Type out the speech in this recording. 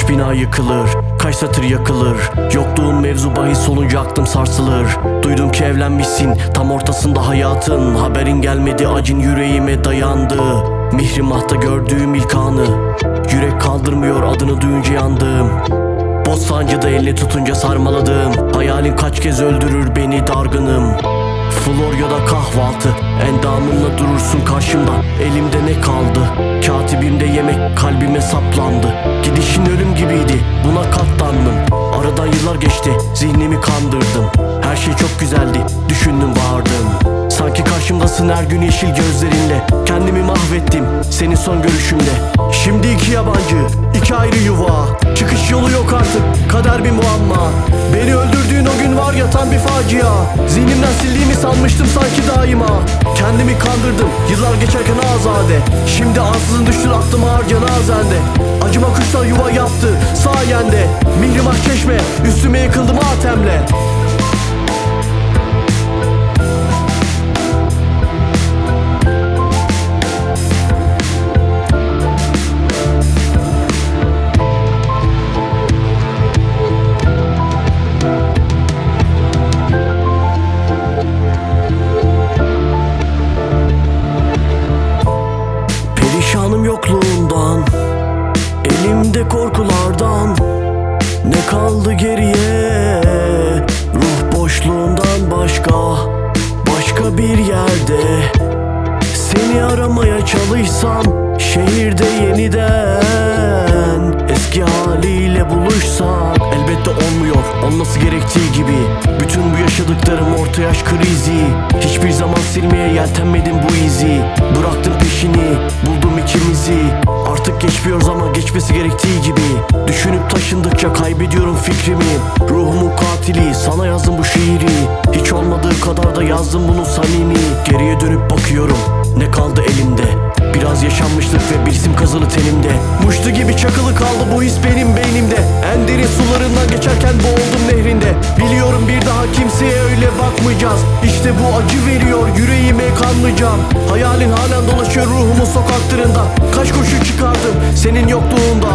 Kaç bina yıkılır, kaç satır yakılır? Yokluğun mevzu bahis olunca aklım sarsılır. Duydum ki evlenmişsin tam ortasında hayatın. Haberin gelmedi acın yüreğime dayandı. Mihrimahta gördüğüm ilk anı. Yürek kaldırmıyor adını duyunca yandım. Bostancı'da elini tutunca sarmaladım. Hayalin kaç kez öldürür beni dargınım. Florya'da kahvaltı Endamımla durursun karşımda. Elimde ne kaldı saplandı Gidişin ölüm gibiydi buna katlandım. Aradan yıllar geçti zihnimi kandırdım. Her şey çok güzeldi düşündüm bağırdım. Sanki karşımdasın her gün yeşil gözlerinle. Kendimi mahvettim senin son görüşümde Şimdi iki yabancı iki ayrı yuva. Çıkış yolu yok artık kader bir muamma. Beni öldürdüğün o gün var ya tam bir facia. Zihnimden sildiğimi sanmıştım sanki daima. Kendimi kandırdım yıllar geçerken azade. Şimdi ansızın düştün aklıma ağır cenazende. Acıma kuşlar yuva yaptı sayende. Mihrimah çeşme üstüme yıkıldı matemle Perişanım yokluğundan Elimde korkulardan Ne kaldı geriye? Ruh boşluğundan başka Başka bir yerde. Seni aramaya çalışsam Şehirde yeniden Eski haliyle buluşsak. Elbette olmuyor Olması gerektiği gibi. Bütün bu yaşadıklarım orta yaş krizi. Hiçbir zaman silmeye yeltenmedim bu izi. Bıraktım Taşındıkça kaybediyorum fikrimi. Ruhumun katili sana yazdım bu şiiri. Hiç olmadığı kadar da yazdım bunu samimi. Geriye dönüp bakıyorum ne kaldı elimde? Biraz yaşanmışlık ve bir isim kazılı tenimde Muştu gibi çakılı kaldı bu his benim beynimde. En derin sularından geçerken boğuldum nehrinde. Biliyorum bir daha kimseye öyle bakmayacağız. İşte bu acı veriyor yüreğime kanmayacağım. Hayalin halen dolaşıyor ruhumun sokaklarında Kaç koşu çıkardım senin yokluğunda